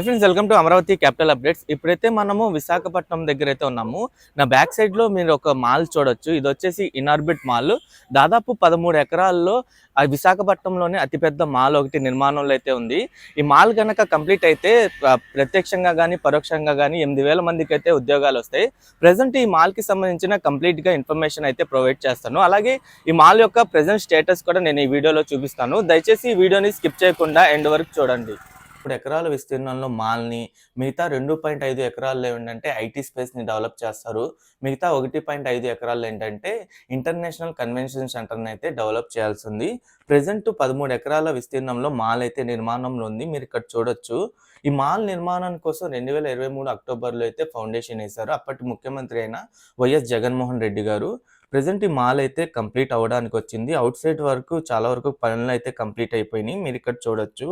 Friends welcome to Amaravati capital updates ఇప్పుడైతే మనము విశాఖపట్నం దగ్గర అయితే ఉన్నాము. నా బ్యాక్ సైడ్లో మీరు ఒక మాల్ చూడొచ్చు. ఇది వచ్చేసి ఇనార్బిట్ మాల్ దాదాపు పదమూడు ఎకరాల్లో విశాఖపట్నంలోనే అతిపెద్ద మాల్ ఒకటి నిర్మాణంలో అయితే ఉంది. ఈ మాల్ కనుక కంప్లీట్ అయితే ప్రత్యక్షంగా కానీ పరోక్షంగా కానీ ఎనిమిది వేల మందికి అయితే ఉద్యోగాలు వస్తాయి. ప్రజెంట్ ఈ మాల్కి సంబంధించిన కంప్లీట్గా ఇన్ఫర్మేషన్ అయితే ప్రొవైడ్ చేస్తాను. అలాగే ఈ మాల్ యొక్క ప్రజెంట్ స్టేటస్ కూడా నేను ఈ వీడియోలో చూపిస్తాను. దయచేసి ఈ వీడియోని స్కిప్ చేయకుండా ఎండ్ వరకు చూడండి. ఇప్పుడు ఎకరాల విస్తీర్ణంలో మాల్ని మిగతా రెండు పాయింట్ ఐదు ఎకరాల్లో ఏంటంటే ఐటీ స్పేస్ని డెవలప్ చేస్తారు. మిగతా ఒకటి పాయింట్ ఐదు ఎకరాల్లో ఏంటంటే ఇంటర్నేషనల్ కన్వెన్షన్ సెంటర్ని అయితే డెవలప్ చేయాల్సి ఉంది. ప్రజెంట్ పదమూడు ఎకరాల విస్తీర్ణంలో మాల్ అయితే నిర్మాణంలో ఉంది. మీరు ఇక్కడ చూడొచ్చు. ఈ మాల్ నిర్మాణం కోసం రెండు వేల ఇరవై మూడు అక్టోబర్లో అయితే ఫౌండేషన్ వేశారు. అప్పటి ముఖ్యమంత్రి అయిన వైఎస్ జగన్మోహన్ రెడ్డి గారు. ప్రజెంట్ ఈ మాల్ అయితే కంప్లీట్ అవ్వడానికి వచ్చింది. అవుట్ సైడ్ వరకు చాలా వరకు పనులు అయితే కంప్లీట్ అయిపోయినాయి. మీరు ఇక్కడ చూడొచ్చు.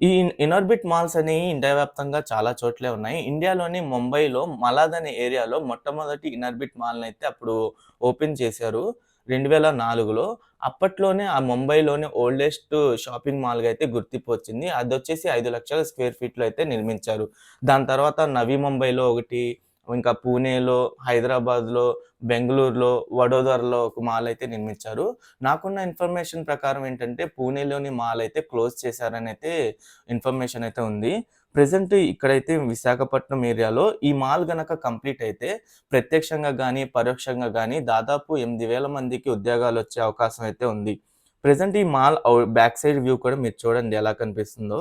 ఈ ఇనార్బిట్ మాల్స్ అనేవి ఇండియా వ్యాప్తంగా చాలా చోట్లే ఉన్నాయి. ఇండియాలోని ముంబైలో మలాద్ అనే ఏరియాలో మొట్టమొదటి ఇనార్బిట్ మాల్ని అయితే అప్పుడు ఓపెన్ చేశారు రెండు వేల నాలుగులో అప్పట్లోనే ఆ ముంబైలోనే ఓల్డెస్ట్ షాపింగ్ మాల్గా అయితే గుర్తింపు వచ్చింది. అది వచ్చేసి ఐదు లక్షల స్క్వేర్ ఫీట్లో అయితే నిర్మించారు. దాని తర్వాత నవీ ముంబైలో ఒకటి ఇంకా పూణేలో హైదరాబాద్లో బెంగళూరులో వడోదరలో ఒక మాల్ అయితే నిర్మించారు. నాకున్న ఇన్ఫర్మేషన్ ప్రకారం ఏంటంటే పూణేలోని మాల్ అయితే క్లోజ్ చేశారని అయితే ఇన్ఫర్మేషన్ అయితే ఉంది. ప్రజెంట్ ఇక్కడైతే విశాఖపట్నం ఏరియాలో ఈ మాల్ గనక కంప్లీట్ అయితే ప్రత్యక్షంగా కానీ పరోక్షంగా కానీ దాదాపు ఎనిమిది వేల మందికి ఉద్యోగాలు వచ్చే అవకాశం అయితే ఉంది. ప్రజెంట్ ఈ మాల్ బ్యాక్ సైడ్ వ్యూ కూడా మీరు చూడండి ఎలా కనిపిస్తుందో.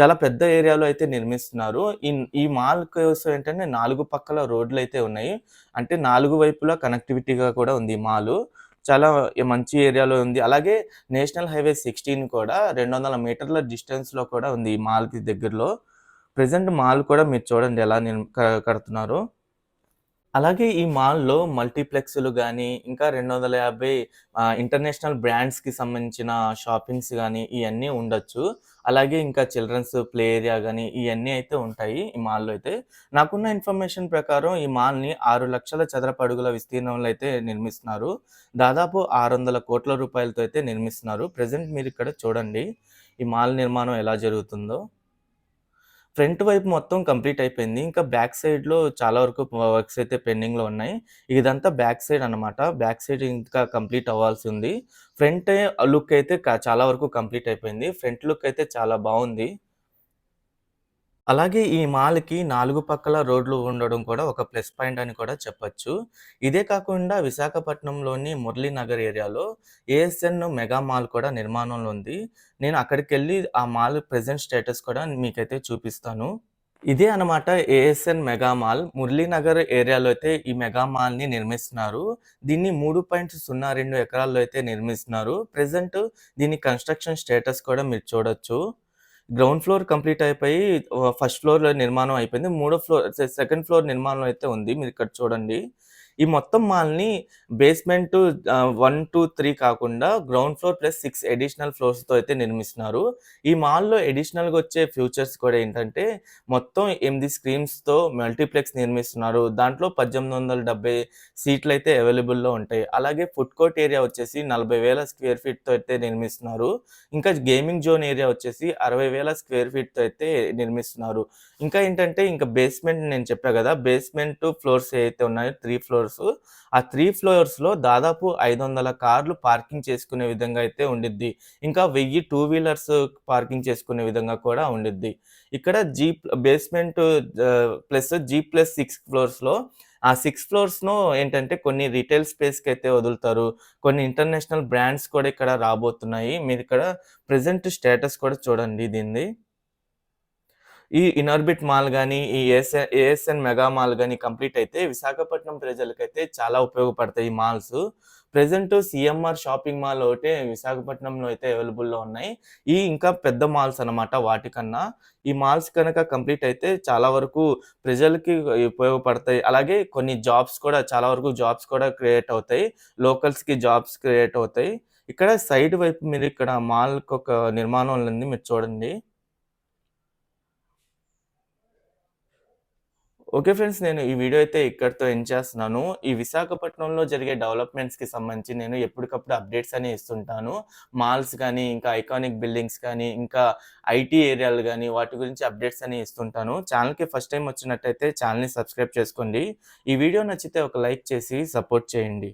చాలా పెద్ద ఏరియాలో అయితే నిర్మిస్తున్నారు. ఈ ఈ మాల్ కోసం ఏంటంటే నాలుగు పక్కల రోడ్లు అయితే ఉన్నాయి. అంటే నాలుగు వైపులా కనెక్టివిటీగా కూడా ఉంది ఈ మాల్. చాలా మంచి ఏరియాలో ఉంది. అలాగే నేషనల్ హైవే సిక్స్టీన్ కూడా రెండు వందల మీటర్ల డిస్టెన్స్లో కూడా ఉంది ఈ మాల్కి దగ్గరలో. ప్రజెంట్ మాల్ కూడా మీరు చూడండి ఎలా నిర్- కడుతున్నారు. అలాగే ఈ మాల్లో మల్టీప్లెక్స్లు కానీ ఇంకా రెండు వందల యాభై ఇంటర్నేషనల్ బ్రాండ్స్కి సంబంధించిన షాపింగ్స్ కానీ ఇవన్నీ ఉండొచ్చు. అలాగే ఇంకా చిల్డ్రన్స్ ప్లే ఏరియా కానీ ఇవన్నీ అయితే ఉంటాయి ఈ మాల్లో అయితే. నాకున్న ఇన్ఫర్మేషన్ ప్రకారం ఈ మాల్ని ఆరు లక్షల చదరపు అడుగుల విస్తీర్ణంలో అయితే నిర్మిస్తున్నారు. దాదాపు ఆరు వందల కోట్ల రూపాయలతో అయితే నిర్మిస్తున్నారు. ప్రజెంట్ మీరు ఇక్కడ చూడండి ఈ మాల్ నిర్మాణం ఎలా జరుగుతుందో. ఫ్రంట్ వైపు మొత్తం కంప్లీట్ అయిపోయింది. ఇంకా బ్యాక్ సైడ్లో చాలా వరకు వర్క్స్ అయితే పెండింగ్లో ఉన్నాయి. ఇదంతా బ్యాక్ సైడ్ అన్నమాట. బ్యాక్ సైడ్ ఇంకా కంప్లీట్ అవ్వాల్సి ఉంది. ఫ్రంట్ లుక్ అయితే చాలా వరకు కంప్లీట్ అయిపోయింది. ఫ్రంట్ లుక్ అయితే చాలా బాగుంది. అలాగే ఈ మాల్కి నాలుగు పక్కల రోడ్లు ఉండడం కూడా ఒక ప్లస్ పాయింట్ అని కూడా చెప్పొచ్చు. ఇదే కాకుండా విశాఖపట్నంలోని మురళీనగర్ ఏరియాలో ఏఎస్ఎన్ మెగా మాల్ కూడా నిర్మాణంలో ఉంది. నేను అక్కడికి వెళ్ళి ఆ మాల్ ప్రెజెంట్ స్టేటస్ కూడా మీకైతే చూపిస్తాను. ఇదే అన్నమాట ఏఎస్ఎన్ మెగా మాల్. మురళీనగర్ ఏరియాలో అయితే ఈ మెగా మాల్ని నిర్మిస్తున్నారు. దీన్ని మూడు పాయింట్ సున్నా రెండు ఎకరాల్లో అయితే నిర్మిస్తున్నారు. ప్రెసెంట్ దీని కన్స్ట్రక్షన్ స్టేటస్ కూడా మీరు చూడొచ్చు. గ్రౌండ్ ఫ్లోర్ కంప్లీట్ అయిపోయి ఫస్ట్ ఫ్లోర్ నిర్మాణం అయిపోయింది. మూడో ఫ్లోర్ సెకండ్ ఫ్లోర్ నిర్మాణం అయితే ఉంది. మీరు ఇక్కడ చూడండి. ఈ మొత్తం మాల్ని బేస్మెంట్ వన్ టూ త్రీ కాకుండా ground floor plus six additional ఫ్లోర్స్తో అయితే నిర్మిస్తున్నారు. ఈ మాల్లో ఎడిషనల్గా వచ్చే ఫ్యూచర్స్ కూడా ఏంటంటే మొత్తం ఎనిమిది స్క్రీన్స్తో మల్టీప్లెక్స్ నిర్మిస్తున్నారు. దాంట్లో పద్దెనిమిది వందల డెబ్బై సీట్లు అయితే అవైలబుల్లో ఉంటాయి. అలాగే ఫుడ్ కోర్ట్ ఏరియా వచ్చేసి నలభై వేల స్క్వేర్ ఫీట్తో అయితే నిర్మిస్తున్నారు. ఇంకా గేమింగ్ జోన్ ఏరియా వచ్చేసి అరవై వేల స్క్వేర్ ఫీట్తో అయితే నిర్మిస్తున్నారు. ఇంకా ఏంటంటే ఇంకా బేస్మెంట్ నేను చెప్పా కదా బేస్మెంట్ ఫ్లోర్స్ అయితే ఉన్నాయో త్రీ ఫ్లోర్స్ ఆ త్రీ ఫ్లోర్స్లో దాదాపు ఐదు వందల కార్లు పార్కింగ్ చేసుకునే విధంగా అయితే ఉండిద్ది. ఇంకా వెయ్యి టూ వీలర్స్ పార్కింగ్ చేసుకునే విధంగా కూడా ఉండిద్ది. ఇక్కడ G basement plus G plus six ఫ్లోర్స్లో ఆ సిక్స్ ఫ్లోర్స్ను ఏంటంటే కొన్ని రీటైల్ స్పేస్కి అయితే వదులుతారు. కొన్ని ఇంటర్నేషనల్ బ్రాండ్స్ కూడా ఇక్కడ రాబోతున్నాయి. మీరు ఇక్కడ ప్రజెంట్ స్టేటస్ కూడా చూడండి దీన్ని. ఈ ఇనార్బిట్ మాల్ కానీ ఈ ఏఎస్ఎన్ ఏఎస్ఎన్ మెగా మాల్ కానీ కంప్లీట్ అయితే విశాఖపట్నం ప్రజలకైతే చాలా ఉపయోగపడతాయి ఈ malls. Present CMR shopping mall ఒకటే విశాఖపట్నంలో అయితే అవైలబుల్లో ఉన్నాయి. ఈ ఇంకా పెద్ద మాల్స్ అన్నమాట వాటికన్నా. ఈ మాల్స్ కనుక కంప్లీట్ అయితే చాలా వరకు ప్రజలకి ఉపయోగపడతాయి. అలాగే కొన్ని జాబ్స్ కూడా చాలా వరకు జాబ్స్ కూడా క్రియేట్ అవుతాయి. లోకల్స్కి జాబ్స్ క్రియేట్ అవుతాయి. ఇక్కడ సైడ్ వైపు మీరు ఇక్కడ మాల్కి ఒక నిర్మాణం ఉంది మీరు చూడండి. ఓకే ఫ్రెండ్స్ నేను ఈ వీడియో అయితే ఇక్కడితో ఎండ్ చేస్తున్నాను. ఈ విశాఖపట్నంలో జరిగే డెవలప్మెంట్స్కి సంబంధించి నేను ఎప్పటికప్పుడు అప్డేట్స్ అని ఇస్తుంటాను. మాల్స్ కానీ ఇంకా ఐకానిక్ బిల్డింగ్స్ కానీ ఇంకా ఐటీ ఏరియాలు కానీ వాటి గురించి అప్డేట్స్ అని ఇస్తుంటాను. ఛానల్కి ఫస్ట్ టైం వచ్చినట్టయితే ఛానల్ని సబ్స్క్రైబ్ చేసుకోండి. ఈ వీడియో నచ్చితే ఒక లైక్ చేసి సపోర్ట్ చేయండి.